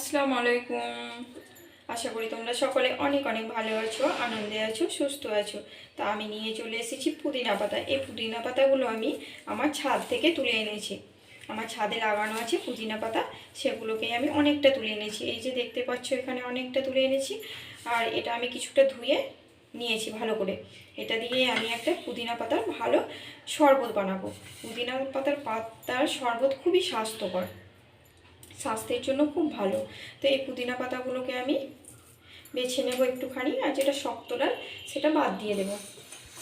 আসসালামু আলাইকুম। আশা করি তোমরা সকলে অনেক অনেক ভালো আছো, আনন্দে আছো, সুস্থ আছো। তা আমি নিয়ে চলে এসেছি পুদিনা পাতা। এই পুদিনা পাতাগুলো আমি আমার ছাদ থেকে তুলে এনেছি। আমার ছাদে লাগানো আছে পুদিনা পাতা। সেগুলোকে আমি অনেকটা তুলে এনেছি। এই যে দেখতে পাচ্ছ, এখানে অনেকটা তুলে এনেছি। আর এটা আমি কিছুটা ধুয়ে নিয়েছি ভালো করে। এটা দিয়ে আমি একটা পুদিনা পাতার ভালো শরবত বানাবো। পুদিনা পাতার পাতার শরবত খুবই স্বাস্থ্যকর। স্বাস্থ্যের জন্য খুব ভালো। তো এই পুদিনা পাতাগুলোকে আমি বেছে নেব একটুখানি আর যেটা শক্ত সেটা বাদ দিয়ে দেবো।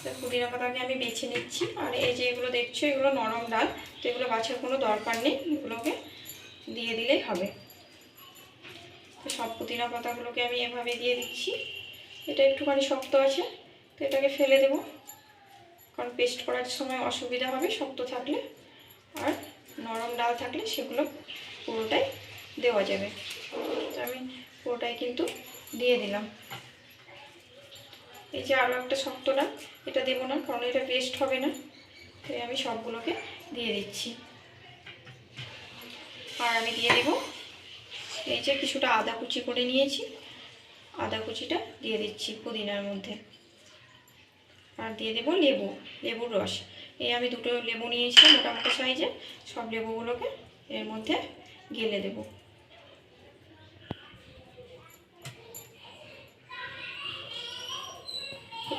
তো পুদিনা পাতাকে আমি বেছে নিচ্ছি আর এই যে এগুলো দেখছ, এগুলো নরম ডাল, তো এগুলো বাছার কোনো দরকার নেই, এগুলোকে দিয়ে দিলেই হবে। তো সব পুদিনা পাতাগুলোকে আমি এভাবে দিয়ে দিচ্ছি। এটা একটুখানি শক্ত আছে, তো এটাকে ফেলে দেবো। কারণ পেস্ট করার সময় অসুবিধা হবে, শক্ত থাকলে। আর নরম ডাল থাকলে সেগুলো পুরোটাই দেওয়া যাবে। তো আমি পুরোটাই কিন্তু দিয়ে দিলাম। এই যে আরও একটা শক্ত ডাল এটা দেবো না, কারণ এটা পেস্ট হবে না। তাই আমি সবগুলোকে দিয়ে দিচ্ছি। আর আমি দিয়ে দেবো এই যে কিছুটা আদা কুচি করে নিয়েছি। আদা কুচিটা দিয়ে দিচ্ছি পুদিনার মধ্যে। আর দিয়ে দেবো লেবু, লেবুর রস। এই আমি দুটো লেবু নিয়েছিলাম মোটামুটি সাইজে সব লেবুগুলোকে এর মধ্যে গেলে দেব।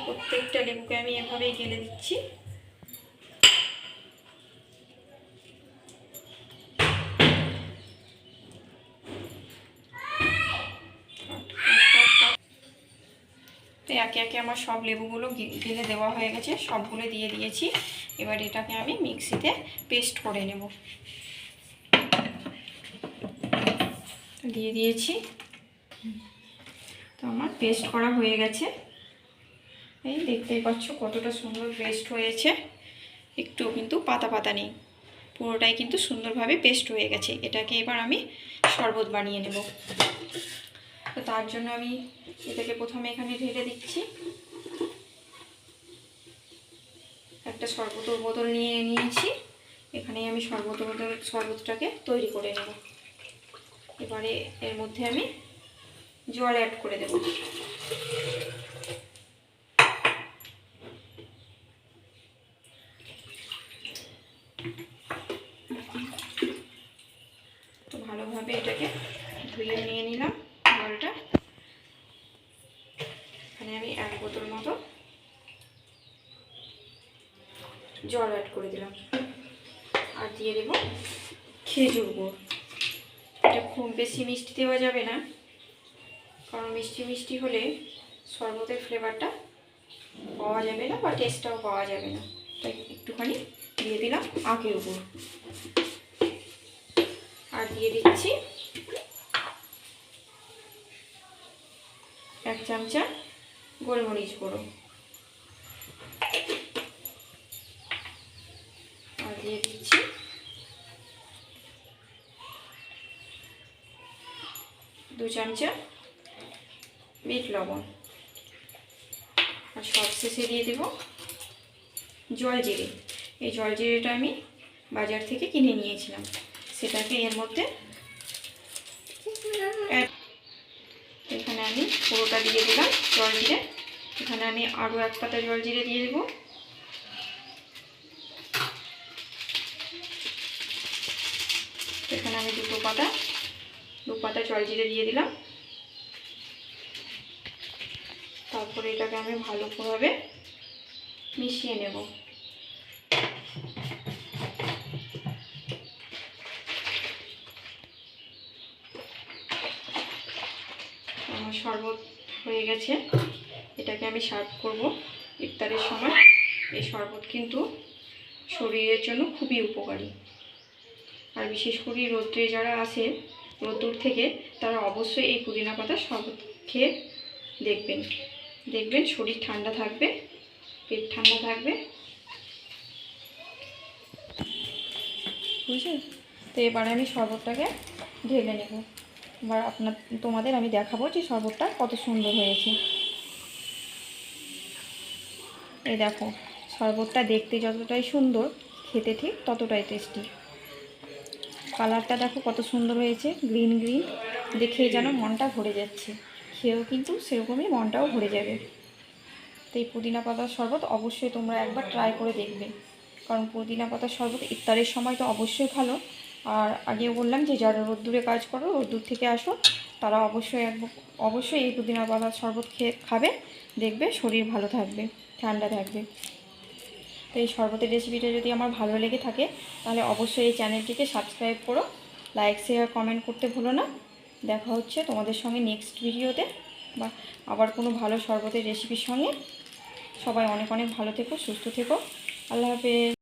প্রত্যেকটা লেবুকে আমি এভাবেই গেলে দিচ্ছি। তো একে একে আমার সব লেবুগুলো গেলে দেওয়া হয়ে গেছে, সবগুলো দিয়ে দিয়েছি। এবার এটাকে আমি মিক্সিতে পেস্ট করে নেব। দিয়ে দিয়েছি। তো আমার পেস্ট করা হয়ে গেছে। এই দেখতেই পাচ্ছ কতটা সুন্দর পেস্ট হয়েছে। একটু কিন্তু পাতা পাতা নেই। পুরোটাই কিন্তু সুন্দরভাবে পেস্ট হয়ে গেছে। এটাকে এবার আমি শরবত বানিয়ে নেব। তো তার জন্য আমি এটাকে প্রথমে এখানে ঢেলে দিচ্ছি। একটা শরবতের বোতল নিয়ে নিয়েছি। এখানে আমি শরবত বোতল শরবতটাকে তৈরি করে নেব। এবারে এর মধ্যে আমি জল অ্যাড করে দেব। তো ভালোভাবে এটাকে ধুয়ে নিয়ে নিলাম জলটা। এখানে আমি এক বোতল মতো জল অ্যাড করে দিলাম। আর দিয়ে দেব খেজুর গুড়। এটা খুব বেশি মিষ্টি দেওয়া যাবে না। কারণ মিষ্টি মিষ্টি হলে শরবতের ফ্লেভারটা পাওয়া যাবে না বা টেস্টটাও পাওয়া যাবে না। তাই একটুখানি দিয়ে দিলাম আখের উপর। আর দিয়ে দিচ্ছি এক চামচা গোলমরিচ গুঁড়ো। আর দিয়ে দিচ্ছি দু চামচা বিট লবণ। আর সব শেষে দিয়ে দেব জল জিরে। এই জল জিরেটা আমি বাজার থেকে কিনে নিয়েছিলাম। সেটাকে এর মধ্যে এখানে আমি পুরোটা দিয়ে দিলাম জল জিরে। এখানে আমি আরও এক পাতা জল জিরে দিয়ে দেবো। এখানে আমি দুটো পাতা পাতা জল জিরে দিয়ে দিলাম। তারপরে এটাকে আমি ভালোভাবে মিশিয়ে নেব। আমার শরবত হয়ে গেছে। এটাকে আমি সার্ভ করব ইফতারের সময়। এই শরবত কিন্তু শরীরের জন্য খুবই উপকারী। আর বিশেষ করে রৌদ্রে যারা আসে রোদ্দুর থেকে তারা অবশ্যই এই পুদিনা পাতা শরবত খেয়ে দেখবেন। দেখবেন শরীর ঠান্ডা থাকবে, পেট ঠান্ডা থাকবে। বুঝলেন তো এবারে আমি শরবতটাকে ঢেলে নেব। এবার আপনার, তোমাদের আমি দেখাবো যে শরবতটা কত সুন্দর হয়েছে। এই দেখো, শরবতটা দেখতে যতটাই সুন্দর, খেতে ঠিক ততটাই টেস্টি। কালারটা দেখো কত সুন্দর হয়েছে, গ্রিন গ্রিন। দেখেই যেন মনটা ভরে যাচ্ছে। খেয়েও কিন্তু সেরকমই মনটাও ভরে যাবে। তো এই পুদিনা পাতার শরবত অবশ্যই তোমরা একবার ট্রাই করে দেখবে। কারণ পুদিনা পাতার শরবত ইফতারের সময় তো অবশ্যই ভালো। আর আগেও বললাম যে যারা রোদ্দুরে কাজ করো, রোদ্দুর থেকে আসো, তারা অবশ্যই অবশ্যই এই পুদিনা পাতার শরবত খেয়ে খাবে, দেখবে শরীর ভালো থাকবে, ঠান্ডা থাকবে। তো এই শরবতের রেসিপিটা যদি আমার ভালো লেগে থাকে, তাহলে অবশ্যই এই চ্যানেলটিকে সাবস্ক্রাইব করো লাইক শেয়ার কমেন্ট করতে ভুলো না। দেখা হচ্ছে তোমাদের সঙ্গে নেক্সট ভিডিওতে বা আবার কোনো ভালো শরবতের রেসিপির সঙ্গে। সবাই অনেক অনেক ভালো থেকো, সুস্থ থেকো। আল্লাহ হাফেজ।